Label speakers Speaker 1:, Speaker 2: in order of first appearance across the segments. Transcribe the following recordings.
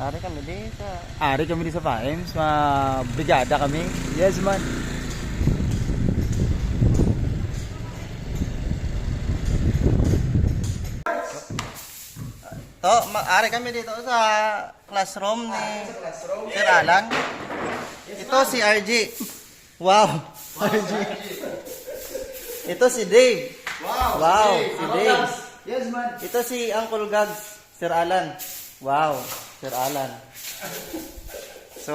Speaker 1: Ari kami di sa...
Speaker 2: Ari kami di sa Paems, mga brigada kami. Yes man.
Speaker 1: To, ari kami dito sa classroom ni Sir Alan. Ito si RG. Wow. RG. Ito si Dave. Wow. Wow, si Dave.
Speaker 2: Yes man.
Speaker 1: Ito si Uncle Gags, Sir Alan. Wow, Sir Alan. So,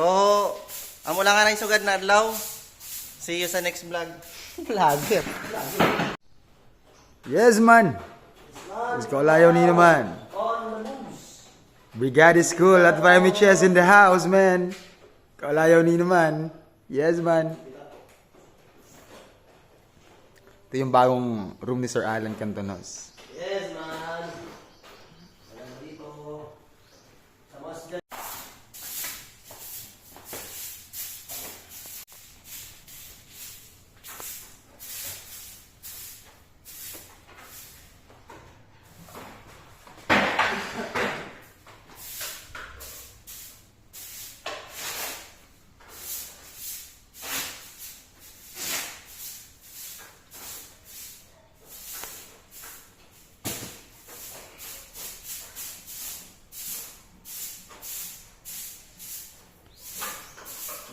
Speaker 1: amo lang nga sugad na adlaw. See you sa next vlog. Vlogger.
Speaker 2: Yes man. Let's go layo ni naman. Brigada School at Miami Chess in the house, man. Kalayo ni naman. Yes, man. Ito yung bagong room ni Sir Alan Cantonos.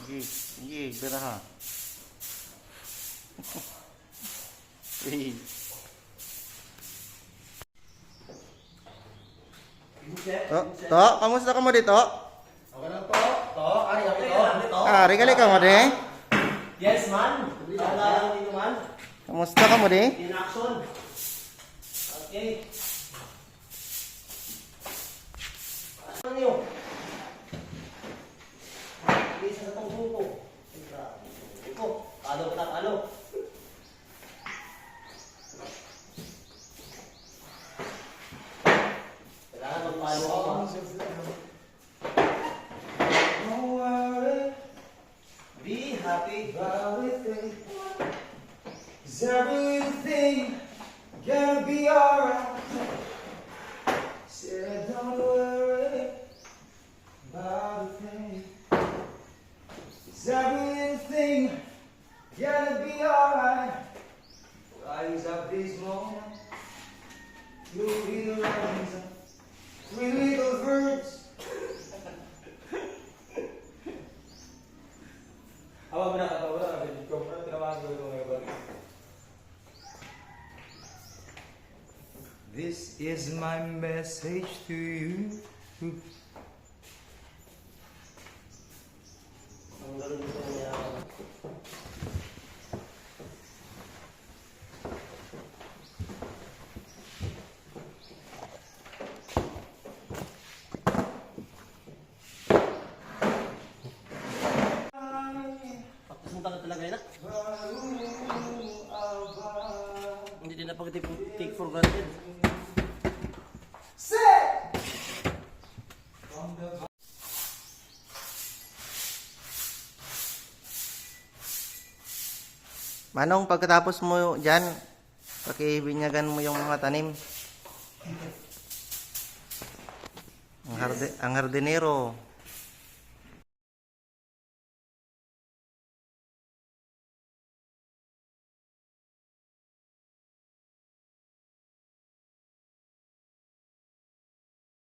Speaker 1: Gih, gih,
Speaker 3: beraha. Tok, tok, kamu sudah kamu di
Speaker 1: tok? hari kali kamu di?
Speaker 3: Yes man, itu man.
Speaker 1: Kamu sudah kamu di?
Speaker 3: Oke. Okay. Don't worry. Be happy.
Speaker 2: Is everything gonna be alright? Said don't worry about a thing. Everything gonna be alright? Rise up this moment, you'll be the rise up. Three little This is my message to you.
Speaker 3: Hindi for granted.
Speaker 1: Manong, pagkatapos mo dyan, pakibinyagan mo yung mga tanim. Ang, harde, ang hardinero,